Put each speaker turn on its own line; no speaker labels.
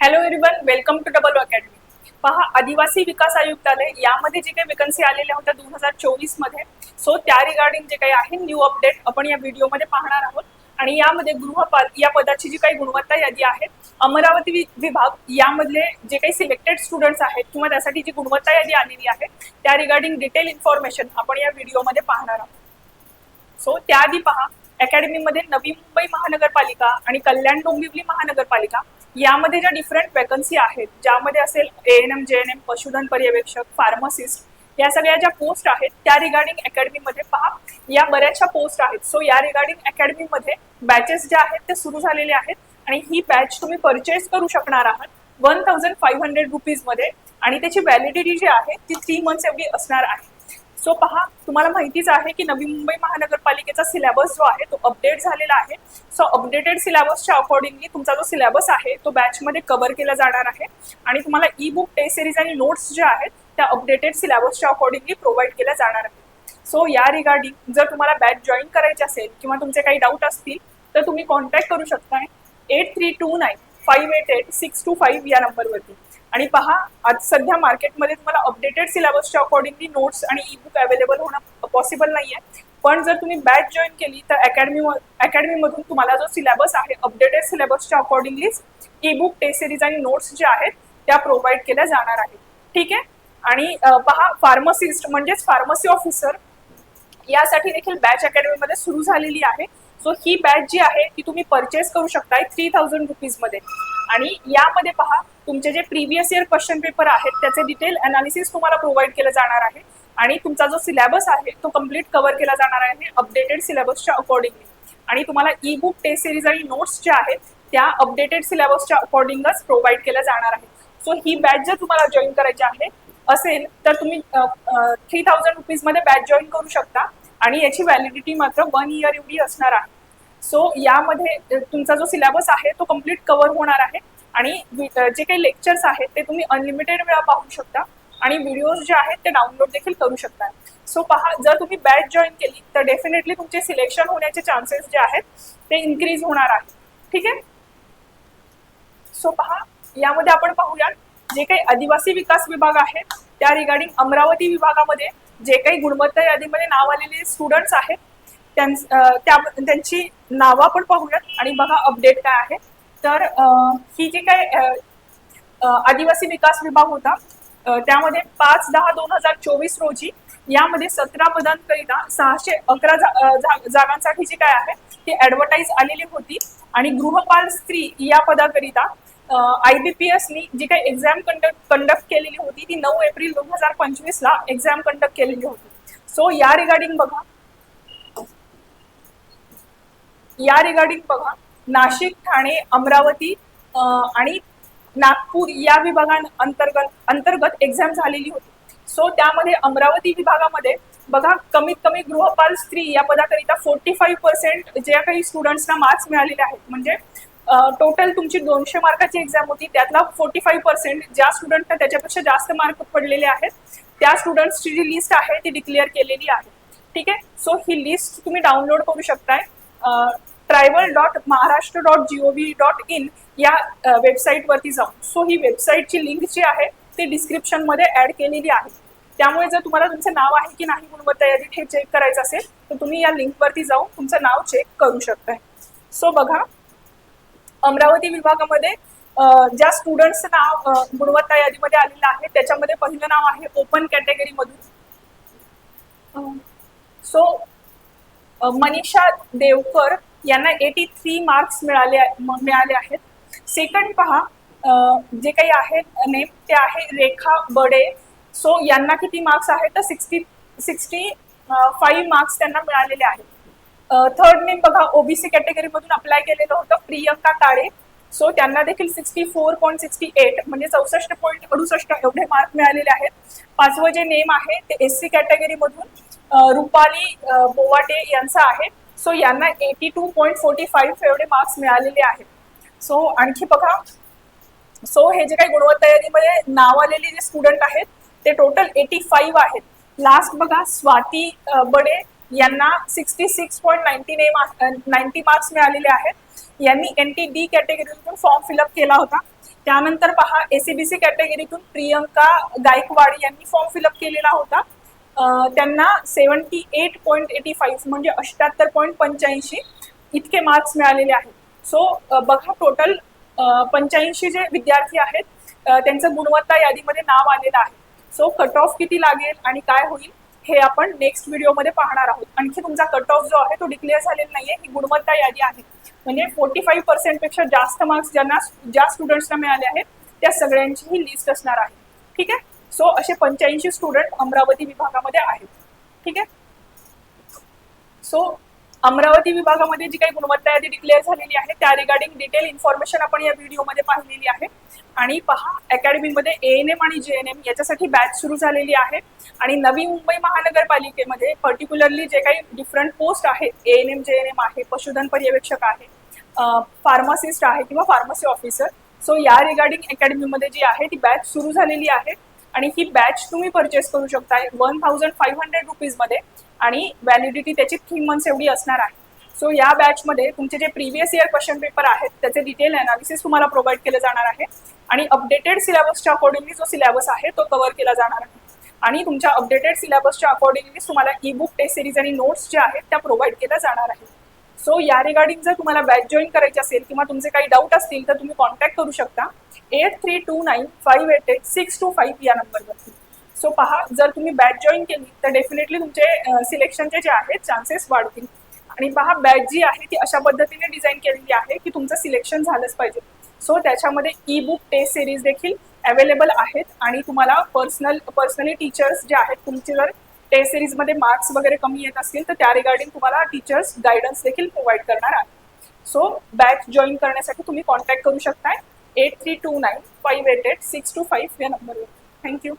Hello everyone welcome to double academy पहा आदिवासी विकास आयुक्तालय यामध्ये जे काही वेकन्सी आलेल्या होत्या दोन हजार चोवीसमध्ये सो त्या रिगार्डिंग जे काही आहे न्यू अपडेट आपण या व्हिडिओमध्ये पाहणार आहोत. आणि यामध्ये गृहपाल या पदाची जी काही गुणवत्ता यादी आहे अमरावती विभाग यामधले जे काही सिलेक्टेड स्टुडंट्स आहेत किंवा त्यासाठी जी गुणवत्ता यादी आलेली आहे त्या रिगार्डिंग डिटेल इन्फॉर्मेशन आपण या व्हिडिओमध्ये पाहणार आहोत. सो त्याआधी पहा अकॅडमीमध्ये नवी मुंबई महानगरपालिका आणि कल्याण डोंबिवली महानगरपालिका यामध्ये ज्या डिफरंट वॅकन्सी आहेत ज्यामध्ये असेल A N M G N M पशुधन पर्यवेक्षक फार्मसिस्ट या सगळ्या ज्या पोस्ट आहेत त्या रिगार्डिंग अकॅडमीमध्ये पहा. या बऱ्याचशा पोस्ट आहेत. सो या रिगार्डिंग अकॅडमीमध्ये बॅचेस ज्या आहेत ते सुरू झालेले आहेत आणि ही बॅच तुम्ही परचेस करू शकणार आहात वन थाउजंड फाईव्ह हंड्रेड रुपीजमध्ये आणि त्याची व्हॅलिडिटी जी आहे ती थ्री मंथ्स एवढी असणार आहे. सो पहा तुम्हाला माहितीच आहे की नवी मुंबई महानगरपालिकेचा सिलेबस जो आहे तो अपडेट झालेला आहे. सो अपडेटेड सिलेबसच्या अकॉर्डिंगली तुमचा जो सिलेबस आहे तो बॅचमध्ये कव्हर केला जाणार आहे. आणि तुम्हाला ई बुक टेस्ट सिरीज आणि नोट्स जे आहेत त्या अपडेटेड सिलेबसच्या अकॉर्डिंगली प्रोव्हाइड केल्या जाणार आहेत. सो या रिगार्डिंग जर तुम्हाला बॅच जॉईन करायची असेल किंवा तुमचे काही डाऊट असतील तर तुम्ही कॉन्टॅक्ट करू शकताय. Eight three two nine five eight eight six two five या नंबरवरती आणि पहा आज सध्या मार्केटमध्ये तुम्हाला अपडेटेड सिलेबसच्या अकॉर्डिंगली नोट्स आणि ई बुक अवेलेबल होणं पॉसिबल नाही आहे पण जर तुम्ही बॅच जॉईन केली तर अकॅडमी अकॅडमीमधून तुम्हाला जो सिलेबस आहे अपडेटेड सिलेबसच्या अकॉर्डिंगलीच ई बुक टेस्ट सिरीज आणि नोट्स जे आहेत त्या प्रोव्हाइड केल्या जाणार आहेत. ठीक आहे? आणि पहा फार्मसिस्ट म्हणजेच फार्मसी ऑफिसर यासाठी देखील बॅच अकॅडमीमध्ये सुरू झालेली आहे. सो ही बॅच जी आहे ती तुम्ही परचेस करू शकताय थ्री थाउजंड रुपीजमध्ये आणि यामध्ये पहा तुमचे जे प्रिव्हियस इयर क्वेश्चन पेपर आहेत त्याचे डिटेल अनालिसिस तुम्हाला प्रोव्हाइड केलं जाणार आहे. आणि तुमचा जो सिलेबस आहे तो कंप्लीट कव्हर केला जाणार आहे अपडेटेड सिलेबसच्या अकॉर्डिंगली आणि तुम्हाला ई बुक टेस्ट सिरीज आणि नोट्स ज्या आहेत त्या अपडेटेड सिलेबसच्या अकॉर्डिंगच प्रोव्हाइड केल्या जाणार आहेत. सो ही बॅच जर तुम्हाला जॉईन करायची आहे असेल तर तुम्ही थ्री थाउजंड रुपीजमध्ये बॅच जॉईन करू शकता. आणि याची व्हॅलिडिटी मात्र वन इयर एवढी असणार आहे. सो यामध्ये तुमचा जो सिलेबस आहे तो कंप्लीट कव्हर होणार आहे. आणि जे काही लेक्चर्स आहेत ते तुम्ही अनलिमिटेड वेळा पाहू शकता. आणि व्हिडिओज जे आहेत ते डाउनलोड देखील करू शकता. सो पहा जर तुम्ही बॅच जॉईन केली तर डेफिनेटली तुमचे सिलेक्शन होण्याचे चान्सेस जे आहेत ते इन्क्रीज होणार आहे. ठीक आहे? सो पहा यामध्ये आपण पाहूयात जे काही आदिवासी विकास विभाग आहे त्या रिगार्डिंग अमरावती विभागामध्ये जे काही गुणवत्ता यादीमध्ये नाव आलेले स्टुडंट्स आहेत त्या त्यांची नावं आपण पाहूयात आणि बघा अपडेट काय आहे. तर ही जी काय आदिवासी विकास विभाग होता त्यामध्ये पाच दहा दोन हजार चोवीस रोजी यामध्ये सतरा पदांकरिता सहाशे अकरा जागांसाठी जी काय आहे ती ऍडव्हर्टाईज आलेली होती. आणि गृहपाल स्त्री या पदाकरिता आय बी पी एसनी जी काही एक्झाम कंडक्ट कंडक्ट केलेली होती ती नऊ एप्रिल दोन हजार पंचवीसला एक्झाम कंडक्ट केलेली होती. सो या रिगार्डिंग बघा या रिगार्डिंग बघा नाशिक ठाणे अमरावती आणि नागपूर या विभागां अंतर्गत अंतर्गत एक्झाम झालेली होती. सो त्यामध्ये अमरावती विभागामध्ये बघा कमीत कमी गृहपाल स्त्री या पदाकरिता फोर्टी फाईव्ह पर्सेंट ज्या काही स्टुडंट्सना मार्क्स मिळालेले आहेत. म्हणजे टोटल तुमची दोनशे मार्काची एक्झाम होती त्यातला फोर्टी फाईव्ह पर्सेंट ज्या स्टुडंटना त्याच्यापेक्षा जास्त मार्क पडलेले आहेत त्या स्टुडंट्सची जी लिस्ट आहे ती डिक्लेअर केलेली आहे. ठीक आहे? सो ही लिस्ट तुम्ही डाउनलोड करू शकताय. Tribal dot Maharashtra dot g o dot in या वेबसाईटवरती जाऊन. सो ही वेबसाईटची लिंक जी आहे ती डिस्क्रिप्शनमध्ये ॲड केलेली आहे. त्यामुळे जर तुम्हाला तुमचं नाव आहे की नाही गुणवत्ता यादीत हे चेक करायचं असेल तर तुम्ही या लिंकवरती जाऊन तुमचं नाव चेक करू शकताय. सो बघा अमरावती विभागामध्ये ज्या स्टुडंट्सचं नाव गुणवत्ता यादीमध्ये आलेलं आहे त्याच्यामध्ये पहिलं नाव आहे ओपन कॅटेगरीमधून सो मनीषा देवकर यांना एटी थ्री मार्क्स मिळाले मिळाले आहेत. सेकंड पहा जे काही आहेत नेम ते आहे रेखा बडे. सो यांना किती मार्क्स आहेत? तर सिक्स्टी सिक्स्टी फाईव्ह मार्क्स त्यांना मिळालेले आहेत. थर्ड नेम बघा ओबीसी कॅटेगरीमधून अप्लाय केलेलं होतं प्रियंका काळे सो त्यांना देखील sixty four point sixty eight म्हणजे चौसष्ट पॉईंट अडुसष्ट एवढे मार्क मिळालेले आहेत. पाचवं जे नेम आहे ते एस सी कॅटेगरीमधून रुपाली बोवाटे यांचं आहे. सो यांना eighty two point forty five एवढे मार्क्स मिळालेले आहेत. सो आणखी बघा. सो हे जे काही गुणवत्ता यादीमध्ये नाव आलेले जे स्टुडंट आहेत ते टोटल एटी फाईव्ह आहेत. लास्ट बघा स्वाती बडे यांना sixty six point ninety ninety marks मिळालेले आहेत. यांनी एन टी डी कॅटेगरीतून फॉर्म फिलअप केला होता. त्यानंतर पहा एसीबीसी कॅटेगरीतून प्रियंका गायकवाड यांनी फॉर्म फिलअप केलेला होता. त्यांना seventy eight point eighty five म्हणजे अठ्याहत्तर पॉईंट पंच्याऐंशी इतके मार्क्स मिळालेले आहेत. सो बघा टोटल पंच्याऐंशी जे विद्यार्थी आहेत त्यांचं गुणवत्ता यादीमध्ये नाव आलेलं आहे. सो कट ऑफ किती लागेल आणि काय होईल हे आपण नेक्स्ट व्हिडिओमध्ये पाहणार आहोत. आणखी तुमचा कट ऑफ जो आहे तो डिक्लेअर झालेला नाहीये ही गुणवत्ता यादी आहे. म्हणजे फोर्टी फाईव्ह पर्सेंटपेक्षा जास्त मार्क्स ज्यांना ज्या स्टुडंट्सना मिळाले आहेत त्या सगळ्यांची ही लिस्ट असणार आहे. ठीक आहे? सो असे पंच्याऐंशी स्टुडंट अमरावती विभागामध्ये आहेत. ठीक आहे? सो अमरावती विभागामध्ये जी काही गुणवत्ता यादी डिक्लेअर झालेली आहे त्या रिगार्डिंग डिटेल इन्फॉर्मेशन आपण या व्हिडिओमध्ये पाहिलेली आहे. आणि पहा अकॅडमीमध्ये ए एन एम आणि जे एन एम याच्यासाठी बॅच सुरू झालेली आहे. आणि नवी मुंबई महानगरपालिकेमध्ये पर्टिक्युलरली जे काही डिफरंट पोस्ट आहेत A N M G N M आहे पशुधन पर्यवेक्षक आहे फार्मासिस्ट आहे किंवा फार्मसी ऑफिसर सो या रिगार्डिंग अकॅडमीमध्ये जी आहे ती बॅच सुरू झालेली आहे. आणि ही बॅच तुम्ही परचेस करू शकताय वन थाउजंड फाईव्ह हंड्रेड रुपीजमध्ये आणि व्हॅलिडिटी त्याची थ्री मंथ्स एवढी असणार आहे. सो या बॅचमध्ये तुमचे जे प्रिव्हियस इयर क्वेश्चन पेपर आहेत त्याचे डिटेल अनालिसिस तुम्हाला प्रोव्हाइड केलं जाणार आहे. आणि अपडेटेड सिलेबसच्या अकॉर्डिंगली जो सिलेबस आहे तो कव्हर केला जाणार आहे. आणि तुमच्या अपडेटेड सिलेबसच्या अकॉर्डिंगली तुम्हाला ई बुक टेस्ट सिरीज आणि नोट्स जे आहेत त्या प्रोव्हाइड केल्या जाणार आहेत. सो या रिगार्डिंग जर तुम्हाला बॅच जॉईन करायची असेल किंवा तुमचे काही डाऊट असतील तर तुम्ही कॉन्टॅक्ट करू शकता. Eight three two nine five eight eight six two five या नंबरवरती सो पहा जर तुम्ही बॅच जॉईन केली तर डेफिनेटली तुमचे सिलेक्शनचे जे आहेत चान्सेस वाढतील. आणि पहा बॅच जी आहे ती अशा पद्धतीने डिझाईन केलेली आहे की तुमचं सिलेक्शन झालंच पाहिजे. सो त्याच्यामध्ये ई बुक टेस्ट सिरीज देखील अवेलेबल आहेत. आणि तुम्हाला पर्सनल पर्सनली टीचर्स जे आहेत तुमचे जर टेस्ट सिरीजमध्ये मार्क्स वगैरे कमी येत असतील तर त्या रिगार्डिंग तुम्हाला टीचर्स गायडन्स देखील प्रोव्हाइड करणार आहे सो बॅच जॉईन करण्यासाठी तुम्ही कॉन्टॅक्ट करू शकताय. Eight three two nine five eight eight six two five या नंबरवर थँक्यू